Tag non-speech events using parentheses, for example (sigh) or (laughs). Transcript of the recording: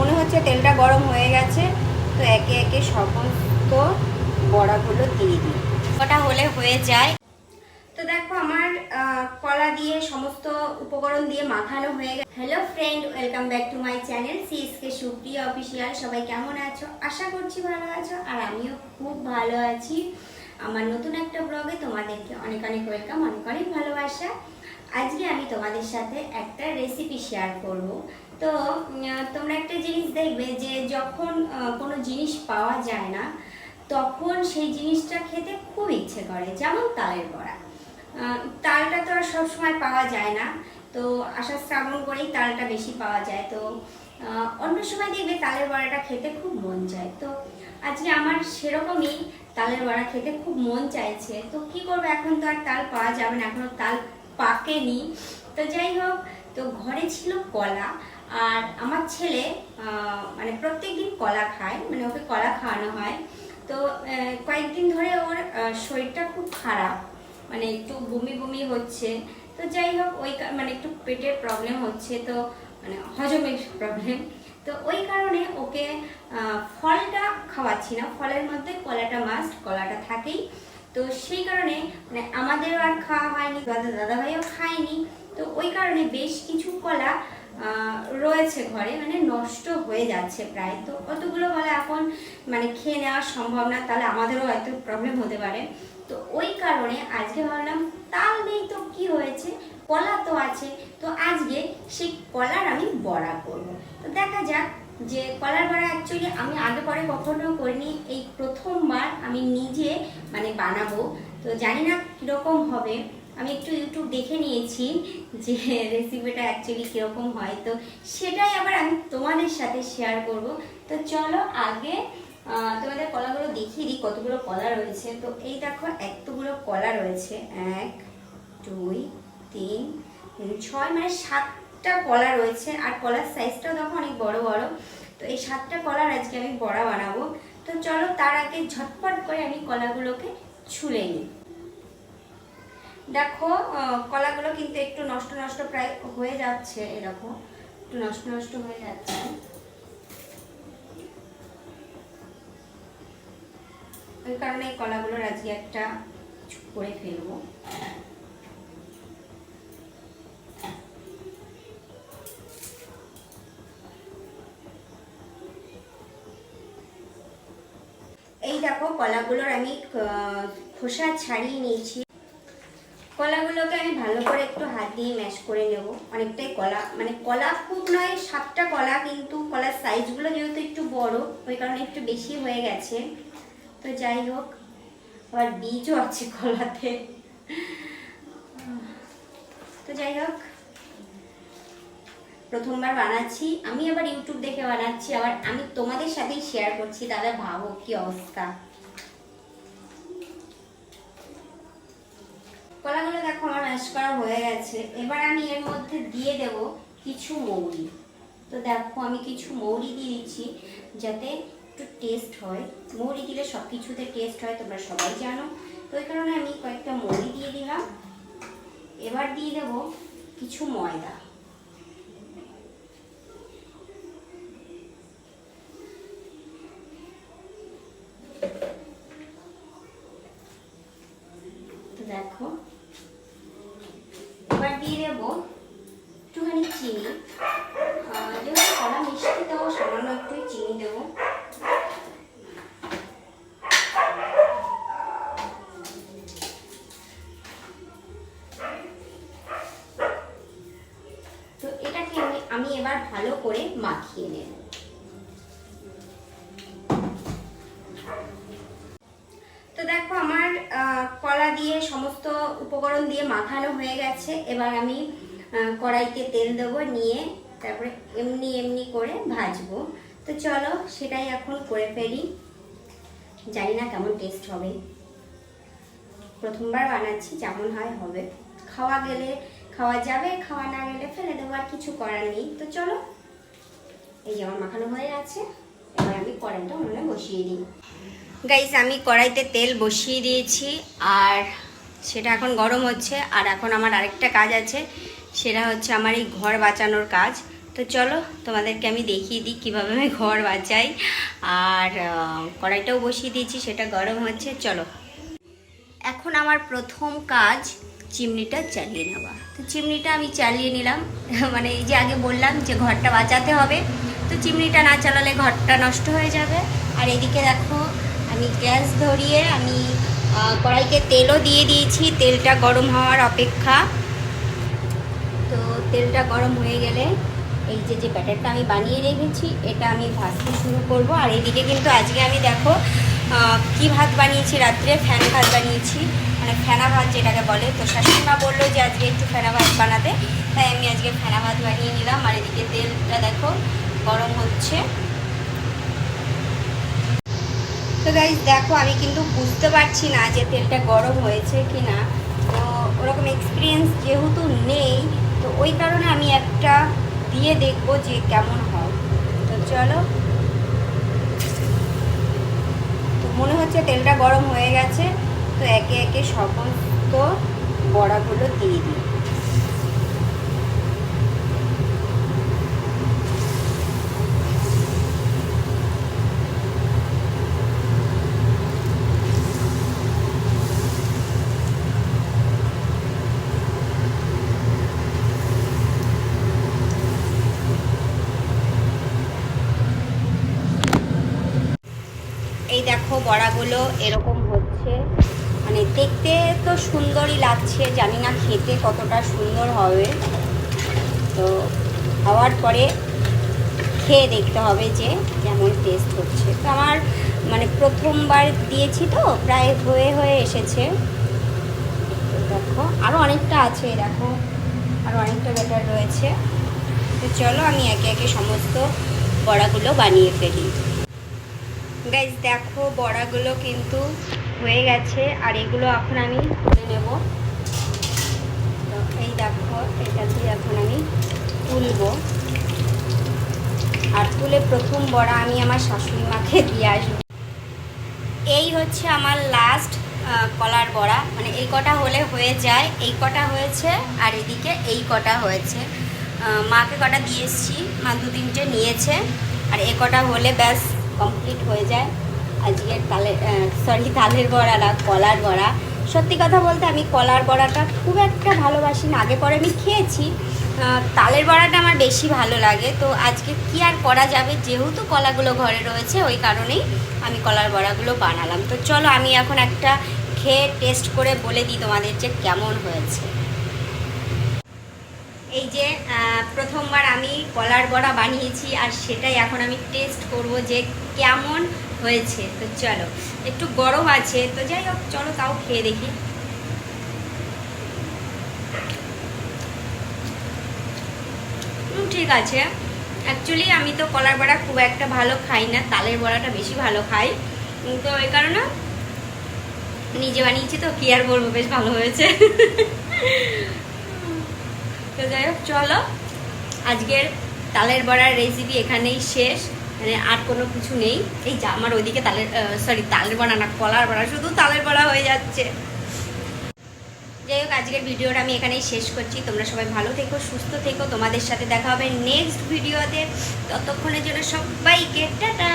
মনে হচ্ছে তেলটা গরম হয়ে গেছে, তো একে একে সমস্ত বড়াগুলো দিয়ে দিই। কটা হলে হয়ে যায়। তো দেখো আমার কলা দিয়ে সমস্ত উপকরণ দিয়ে মাখানো হয়ে গেছে। Hello friend welcome back to my channel CSK Supriya official সবাই কেমন আছো? আশা করছি ভালো আছো, আর আমিও খুব ভালো আছি। আমার নতুন একটা ব্লগে তোমাদেরকে অনেক অনেক ওয়েলকাম অনেক অনেক ভালোবাসা। আজকে আমি তোমাদের সাথে একটা রেসিপি শেয়ার করব। তো তোমরা একটা জিনিস দেখবে যে যখন কোনো জিনিস পাওয়া যায় না, তখন সেই জিনিসটা খেতে খুব ইচ্ছে করে, যেমন তালের বড়া। তালটা তো আর সবসময় পাওয়া যায় না, তো আশা শ্রাবণ করেই তালটা বেশি পাওয়া যায়। তো অন্য সময় দেখবে তালের বড়াটা খেতে খুব মন চায়। তো, আজকে আমার সেরকমই তালের বড়া খেতে খুব মন চাইছে। তো কি করব, এখন তো আর তাল পাওয়া যাবে না এখনও তাল পাকেনি। তো যাই হোক, তো ঘরে ছিল কলা আর আমার ছেলে মানে প্রত্যেকদিন কলা খায় মানে ওকে কলা খাওয়ানো হয়। তো কয়েকদিন ধরে ওর শরীরটা খুব খারাপ মানে একটু বমি বমি হচ্ছে। তো যাই হোক, ওই মানে একটু পেটের প্রবলেম হচ্ছে, তো মানে হজমের প্রবলেম তো ওই কারণে ওকে ফলটা খাওয়াচ্ছি না। ফলের মধ্যে কলাটা মাস্ট কলাটা থাকেই। তো সেই কারণে মানে আমাদেরও আর খাওয়া হয়নি, দাদা, দাদাভাইও খায়নি। তো ওই কারণে বেশ কিছু কলা রয়েছে ঘরে মানে নষ্ট হয়ে যাচ্ছে প্রায়। তো কতগুলো কলা এখন মানে খেয়ে নেওয়া সম্ভব না, তাহলে আমাদেরও হয়তো প্রবলেম হতে পারে। তো ওই কারণে আজকে ভাবলাম, তাল নেই তো কি হয়েছে? কলা তো আছে। তো আজকে সেই কলার আমি বড়া করব। তো দেখা যাক যে কলার বড়া অ্যাকচুয়ালি আমি আগে পরে কখনো করিনি, এই প্রথমবার আমি নিজে মানে বানাবো। তো জানি না কীরকম হবে। আমি একটু ইউটিউব দেখে নিয়েছি যে রেসিপিটা অ্যাকচুয়ালি কীরকম হয়। তো সেটাই আবার আমি তোমাদের সাথে শেয়ার করব। তো চলো আগে তোমাদের কলাগুলো দেখিয়ে দিই কতগুলো কলা রয়েছে। তো এই দেখো এতগুলো কলা রয়েছে। এক, দুই, তিন ছয় মানে সাতটা কলা রয়েছে। আর কলার সাইজটাও দেখো অনেক বড় বড়। তো এই সাতটা কলার আজকে আমি বড়া বানাবো। তো চলো তার আগে ঝটপট করে আমি কলাগুলোকে ছুলে নিই। দেখো কলাগুলো কিন্তু একটু নষ্ট নষ্ট প্রায় হয়ে যাচ্ছে এরকম। একটু নষ্ট নষ্ট হয়ে যাচ্ছে। ওই কারণে এই কলাগুলোর আজকে একটা করে ফেলব। এই দেখো, কলাগুলোর আমি খোসা ছাড়িয়ে নিয়েছি। কলাগুলোকে আমি ভালো করে একটু হাত দিয়ে ম্যাশ করে নেব। অনেকটাই কলা মানে কলা খুব নয়, সাতটা কলা কিন্তু কলার সাইজগুলো যেহেতু একটু বড়, ওই কারণে একটু বেশি হয়ে গেছে। তো যাই হোক, আবার বীজও আছে কলাতে। তো যাই হোক, প্রথমবার বানাচ্ছি। আমি আবার ইউটিউব দেখে বানাচ্ছি, আবার আমি তোমাদের সাথেই শেয়ার করছি তাহলে ভাবো কি অবস্থা। কলাগুলো দেখো আমার ম্যাশ করা হয়ে গেছে। এবার আমি এর মধ্যে দিয়ে দেব কিছু মৌরি। তো দেখো আমি কিছু মৌরি দিয়ে দিচ্ছি যাতে একটু টেস্ট হয়। মৌরি দিলে সব কিছুতে টেস্ট হয়, তোমরা সবাই জানো। তো ওই কারণে আমি কয়েকটা মৌরি দিয়ে দিলাম। এবার দিয়ে দেব কিছু ময়দা তো দেখো এবার দিয়ে দেবো একটুখানি চিনি। যেহেতু কড়া মিষ্টি দেবো সামান্য একটু চিনি দেবো। তো এটাকে আমি আমি এবার ভালো করে মাখিয়ে নেব। উপকরণ দিয়ে মাখানো হয়ে গেছে। এবার আমি কড়াইতে তেল দেবো, নিয়ে তারপরে এমনি এমনি করে ভাজবো। তো চলো, সেটাই এখন করে ফেলি। জানি না কেমন টেস্ট হবে। প্রথমবার বানাচ্ছি, যেমন হয় হবে। খাওয়া গেলে খাওয়া যাবে, খাওয়া না গেলে ফেলে দেবো, আর কিছু করার নেই। তো চলো, এই যে আমার মাখানো হয়ে গেছে। এবার আমি কড়াইটা উনুনে বসিয়ে দিই। গাইস আমি কড়াইতে তেল বসিয়ে দিয়েছি, আর সেটা এখন গরম হচ্ছে, আর এখন আমার আরেকটা কাজ আছে, সেটা হচ্ছে আমার এই ঘর বাঁচানোর কাজ। তো চলো, তোমাদেরকে আমি দেখিয়ে দিই কীভাবে আমি ঘর বাঁচাই। আর কড়াইটাও বসিয়ে দিয়েছি, সেটা গরম হচ্ছে, চলো। এখন আমার প্রথম কাজ, চিমনিটা চালিয়ে নেওয়া। তো চিমনিটা আমি চালিয়ে নিলাম (laughs) মানে এই যে আগে বললাম যে ঘরটা বাঁচাতে হবে, তো চিমনিটা না চালালে ঘরটা নষ্ট হয়ে যাবে। আর এদিকে দেখো, আমি গ্যাস ধরিয়ে আমি কড়াইতে তেলও দিয়ে দিয়েছি। তেলটা গরম হওয়ার অপেক্ষা। তো তেলটা গরম হয়ে গেলে এই যে যে ব্যাটারটা আমি বানিয়ে রেখেছি, এটা আমি ভাজতে শুরু করব। আর এদিকে কিন্তু আজকে আমি দেখো কি ভাত বানিয়েছি রাত্রে? ফ্যান ভাত বানিয়েছি। মানে ফেনা ভাত যেটাকে বলে। তো শাশুড়িমা বলল যে আজকে একটু ফেনা ভাত বানাতে। তাই আমি আজকে ফেনা ভাত বানিয়ে নিলাম। আর এদিকে তেলটা দেখো, গরম হচ্ছে। তো গাইজ দেখো, আমি কিন্তু বুঝতে পারছি না যে তেলটা গরম হয়েছে কি না তো ওরকম এক্সপিরিয়েন্স যেহেতু নেই, তো ওই কারণে আমি একটা দিয়ে দেখব যে কেমন হয়। তো চলো। তো মনে হচ্ছে তেলটা গরম হয়ে গেছে, তো একে একে সমস্ত বড়াগুলো দিয়ে দিই এই দেখো বড়াগুলো এরকম হচ্ছে। মানে দেখতে তো সুন্দরই লাগছে, জানি না খেতে কতটা সুন্দর হবে। তো হওয়ার পরে খেয়ে দেখতে হবে যে কেমন টেস্ট হচ্ছে। তো আমার মানে প্রথমবার দিয়েছি তো, প্রায় হয়ে হয়ে এসেছে। দেখো আরও অনেকটা আছে, দেখো। আরও অনেকটা ব্যাটার রয়েছে। তো চলো আমি একে একে সমস্ত বড়াগুলো বানিয়ে ফেলি। গাইজ দেখো, বড়াগুলো কিন্তু হয়ে গেছে, আর এগুলো এখন আমি তুলে নেব। এই দেখো, এটা দিয়ে এখন আমি তুলবো। আর তুলে প্রথম বড়া আমি আমার শাশুড়ি মাকে দিয়ে আসব। এই হচ্ছে আমার লাস্ট কলার বড়া। মানে এই কটা হলে হয়ে যায়, এই কটা হয়েছে, আর এদিকে এই কটা হয়েছে। মাকে কটা দিয়ে এসেছি, মা দু তিনটে নিয়েছে, আর এ কটা হলে ব্যাস কমপ্লিট হয়ে যায়। আজকের তালে সরি তালের বড়া না, কলার বড়া। সত্যি কথা বলতে আমি কলার বড়াটা খুব একটা ভালোবাসি না। আগে পরে আমি খেয়েছি। তালের বড়াটা আমার বেশি ভালো লাগে। তো আজকে কি আর করা যাবে? যেহেতু কলাগুলো ঘরে রয়েছে, ওই কারণেই আমি কলার বড়াগুলো বানালাম। তো চলো, আমি এখন একটা খেয়ে টেস্ট করে বলে দিই তোমাদের যে কেমন হয়েছে। এই যে প্রথমবার আমি কলার বড়া বানিয়েছি আর সেটাই এখন আমি টেস্ট করব যে কেমন হয়েছে। তো চলো, একটু গরম আছে, তো যাই হোক, চলো তাও খেয়ে দেখি। ঠিক আছে। অ্যাকচুয়ালি আমি তো কলার বড়া খুব একটা ভালো খাই না, তালের বড়াটা বেশি ভালো খাই। তো এই কারণে নিজে বানিয়েছি তো, কি আর বলব, বেশ ভালো হয়েছে। তো যাই হোক, চলো। আজকের তালের বড়ার রেসিপি এখানেই শেষ। মানে আর কোনো কিছু নেই। এই যা আমার ওইদিকে তালের সরি তালের বড়া না, কলার বড়া, শুধু তালের বড়া হয়ে যাচ্ছে। যাই হোক, আজকের ভিডিওটা আমি এখানেই শেষ করছি। তোমরা সবাই ভালো থেকো, সুস্থ থেকো। তোমাদের সাথে দেখা হবে নেক্সট ভিডিওতে ততক্ষণের জন্য সবাইকে, টাটা!